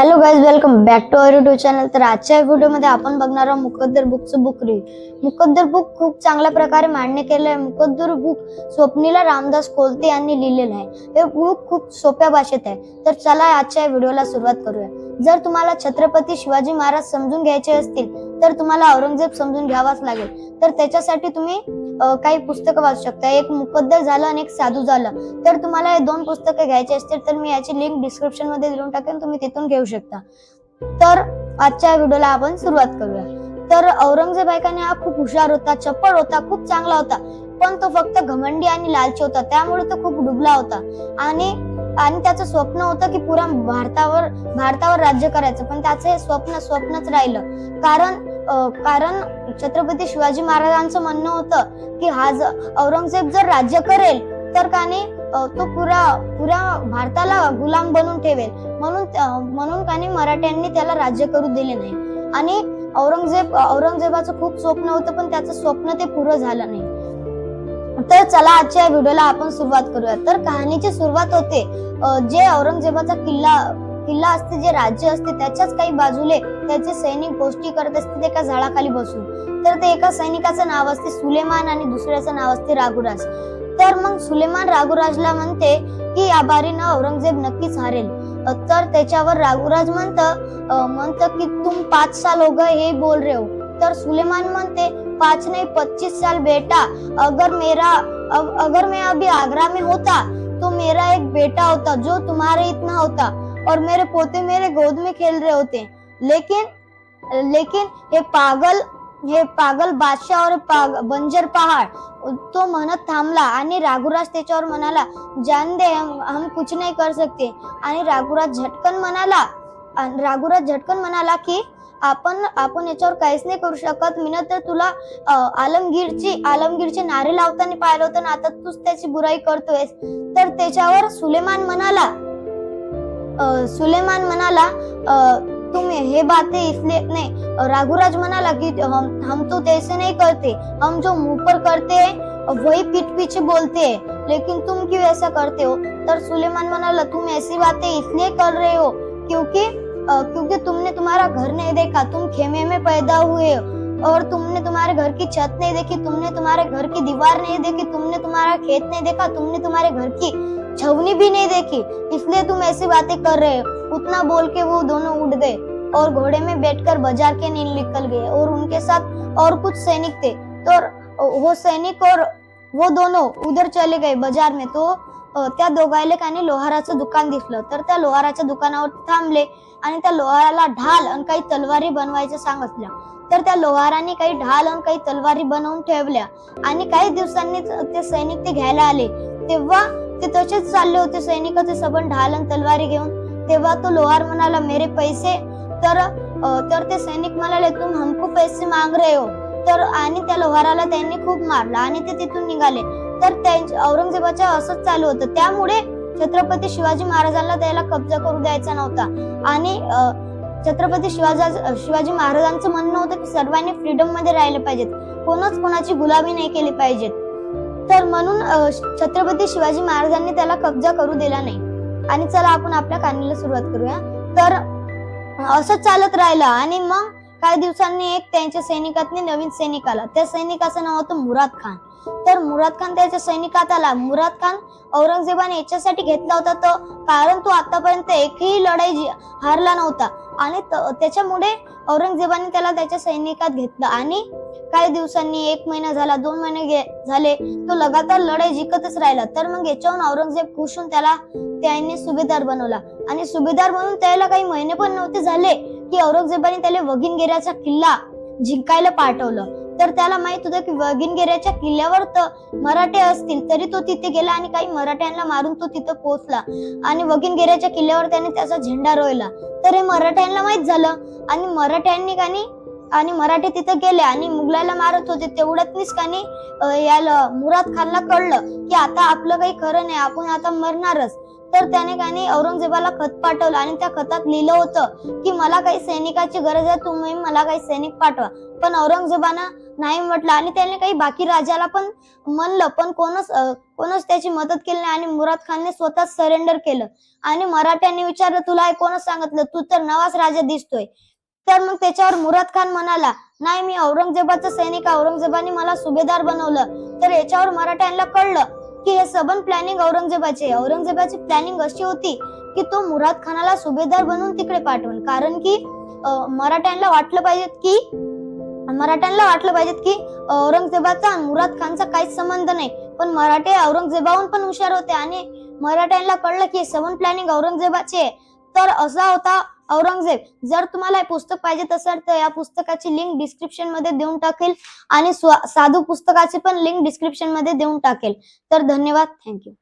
Hello guys welcome back to our YouTube channel तर आजच्या व्हिडिओमध्ये आपण बघणार आहोत मुकद्दर बुकचं बुक रिव्ह्यू मुकद्दर बुक खूप चांगल्या प्रकारे मांडणी केलं आहे. मुकद्दर बुक स्वप्नीला रामदास कोलते यांनी लिहिलेलं आहे. हे बुक खूप सोप्या भाषेत आहे. तर चला आजच्या व्हिडिओला सुरुवात करूया. जर तुम्हाला छत्रपती शिवाजी महाराज समजून घ्यायचे असतील तर तुम्हाला औरंगजेब समजून घ्यावाच लागेल. तर त्याच्यासाठी तुम्ही काही पुस्तकं वाचू शकता. एक मुकद्दर झालं आणि एक साधू झालं. तर तुम्हाला हे दोन पुस्तकं घ्यायची असतील तर मी याची लिंक डिस्क्रिप्शनमध्ये देऊन टाकेन. तुम्ही तिथून घेऊ शकता तर आजच्या व्हिडिओला आपण सुरुवात करूया. तर औरंगजेब ऐकाने हा खूप हुशार होता चप्पळ होता खूप चांगला होता पण तो फक्त घमंडी आणि लालची होता. त्यामुळे तो खूप डुबला होता. आणि आणि त्याचं स्वप्न होतं की पुरा भारतावर भारतावर राज्य करायचं. पण त्याचं हे स्वप्न स्वप्नच राहिलं. कारण कारण छत्रपती शिवाजी महाराजांचं म्हणणं होतं की हा औरंगजेब जर राज्य करेल तर काने तो पुरा पुऱ्या भारताला गुलाम बनवून ठेवेल. म्हणून म्हणून काने मराठ्यांनी त्याला राज्य करू दिले नाही. आणि औरंगजेब औरंगजेबाचं खूप स्वप्न होतं पण त्याचं स्वप्न ते पूर्ण झालं नाही. तर चला आजच्या व्हिडिओला आपण सुरुवात करूया. तर कहाणीची सुरुवात होते जे औरंगजेबाचा किल्ला किल्ला असते जे राज्य असते त्याच्याच काही बाजूले त्याचे सैनिक गोष्टी करत असते एका झाडाखाली बसून. तर ते एका सैनिकाचं नाव असते सुलेमान आणि दुसऱ्याचं नाव असते राघुराज. तर मग सुलेमान राघुराजला म्हणते की या बारीनं औरंगजेब नक्कीच हारेल. तर त्याच्यावर राघुराज म्हणत म्हणत की तुम पाच साल हो गए हे बोल रहे हो. तर सुलेमान म्हणते पाच नहीं पच्चीस साल बेटा. अगर मेरा अगर मैं अभी आगरा में होता तो मेरा एक बेटा होता जो तुम्हारे इतना होता और मेरे पोते मेरे गोद में खेल रहे होते. लेकिन लेकिन हे पागल हे पागल बादशाह और पाग, बंजर पहाड़. तो म्हणत थांबला आणि राघुराज त्याच्यावर म्हणाला जान दे हम, हम कुछ नाही कर सकते. आणि राघुराज झटकन म्हणाला आणि राघुराज झटकन म्हणाला की आपण आपण याच्यावर काहीच नाही करू शकत. मी तर तुला आलमगीरची आलमगीरचे नारे लावताना पाहिलं होतं ना आता तूच त्याची बुराई करतोयस. तर त्याच्यावर सुलेमान म्हणाला सुलेमान म्हणाला तुम हे बातें इसलिए नहीं राघुराज म्हणाला की हम हम तो तैसे नहीं करते हम जो मुँह पर करते हैं वही पीठ पीछे बोलते हैं। लेकिन तुम क्यों ऐसा करते हो? तर सुलेमान म्हणाला तुम ऐसी बातें इसलिए कर रहे हो क्योंकि अ, क्योंकि तुमने तुम्हारा घर नहीं देखा तुम खेमे में पैदा हुए हो और तुमने तुम्हारे घर की छत नहीं देखी तुमने तुम्हारे घर की दीवार नहीं देखी तुमने तुम्हारा खेत नहीं देखा तुमने तुम्हारे घर की छवनी भी नहीं देखी इसलिए तुम ऐसी बातें कर रहे हो। उतना बोल के वो दोनों उठ गए और घोड़े में बैठकर बाजार के नील निकल गए और उनके साथ और कुछ सैनिक थे। तो वो सैनिक और वो दोनों उधर चले गए बाजार में। तो त्या दोघायले काही लोहाराचं दुकान दिसलं। तर त्या लोहाराच्या दुकानावर थांबले आणि त्या लोहाराला ढाल आणि काही तलवारी बनवायचं सांगितलं. तर त्या लोहाराने काही ढाल आणि काही तलवारी बनवून ठेवल्या आणि काही दिवसांनी ते सैनिक ते घ्यायला आले. तेव्हा ते तसेच चालले होते. सैनिकाचे सबन ढाल आणि तलवारी घेऊन तेव्हा तो लोहार म्हणाला मेरे पैसे. तर तर ते सैनिक म्हणाले तुम हमको पैसे मांग रहे हो. तर आणि त्या लोहाराला त्यांनी खूप मारला आणि ते तिथून निघाले. तर त्यांच्या औरंगजेबाच्या असंच चालू होतं. त्यामुळे छत्रपती शिवाजी महाराजांना त्याला कब्जा करू द्यायचा नव्हता. आणि छत्रपती शिवाजा शिवाजी महाराजांचं म्हणणं होतं की सर्वांनी फ्रीडममध्ये राहिले पाहिजेत. कोणच कोणाची गुलामी नाही केली पाहिजेत. तर म्हणून छत्रपती शिवाजी महाराजांनी त्याला कब्जा करू दिला नाही. आणि चला आपण आपल्या कहाणीला सुरुवात करूया. तर असं चालत राहिलं आणि मग काही दिवसांनी एक त्यांच्या सैनिकातनी नवीन सैनिक आला. त्या सैनिकाचं नाव होतं मुराद खान. तर मुराद खान त्याच्या सैनिकात आला मुराद खान औरंगजेबाने याच्यासाठी घेतला होता. तो कारण तो आतापर्यंत एकही लढाई हारला नव्हता. आणि त्याच्यामुळे औरंगजेबाने त्याला त्याच्या सैनिकात घेतलं. आणि काही दिवसांनी एक महिना झाला दोन महिने झाले तो लगातार लढाई जिंकतच राहिला. तर मग याच्याहून औरंगजेब खुश होऊन त्याला त्याने सुभेदार बनवला. आणि सुभेदार म्हणून त्याला काही महिने पण नव्हते झाले. की औरंगजेबाने त्याला वगिनगेऱ्याचा किल्ला जिंकायला पाठवलं. तर त्याला माहीत होतं की वगिनगेऱ्याच्या किल्ल्यावर तर मराठे असतील तरी तो तिथे गेला आणि काही मराठ्यांना मारून तो तिथे पोहोचला. आणि वगिनगेऱ्याच्या किल्ल्यावर त्याने त्याचा झेंडा रोयला तर हे मराठ्यांना माहीत झालं. आणि मराठ्यांनी कानी आणि मराठे तिथे गेले आणि मुघलाला मारत होते. तेवढ्यातनीच कानी याला मुराद खानला कळलं की आता आपलं काही खरं नाही आपण आता मरणारच. तर त्याने काही औरंगजेबाला खत पाठवलं आणि त्या खतात लिहिलं होतं की मला काही सैनिकाची गरज आहे तुम्ही मला काही सैनिक पाठवा. पण औरंगजेबानं नाही म्हटलं आणि त्याने काही बाकी राजाला पण म्हणलं पण कोणच कोणच त्याची मदत केली नाही आणि मुराद खानने स्वतः सरेंडर केलं. आणि मराठ्यांनी विचारलं तुला हे कोणच सांगितलं? तू तर नवाच राजा दिसतोय. तर मग त्याच्यावर मुराद खान म्हणाला नाही मी औरंगजेबाचा सैनिक औरंगजेबाने मला सुभेदार बनवलं. तर याच्यावर मराठ्यांना कळलं की हे सबन प्लॅनिंग औरंगजेबाचे औरंगजेबाची प्लॅनिंग अशी होती की तो मुराद खानाला सुभेदार बनवून तिकडे पाठवून. कारण की मराठ्यांना वाटलं पाहिजे की मराठ्यांना वाटलं पाहिजे की औरंगजेबाचा मुराद खानचा काहीच संबंध नाही. पण मराठे औरंगजेबाहून पण हुशार होते आणि मराठ्यांना कळलं की सबन प्लॅनिंग औरंगजेबाचे तर असा होता औरंगजेब जर तुम्हाला हे पुस्तक पाहिजे असेल तर या पुस्तकाची लिंक डिस्क्रिप्शनमध्ये देऊन टाकेल आणि साधू पुस्तकाची पण लिंक डिस्क्रिप्शनमध्ये देऊन टाकेल. तर धन्यवाद. थँक्यू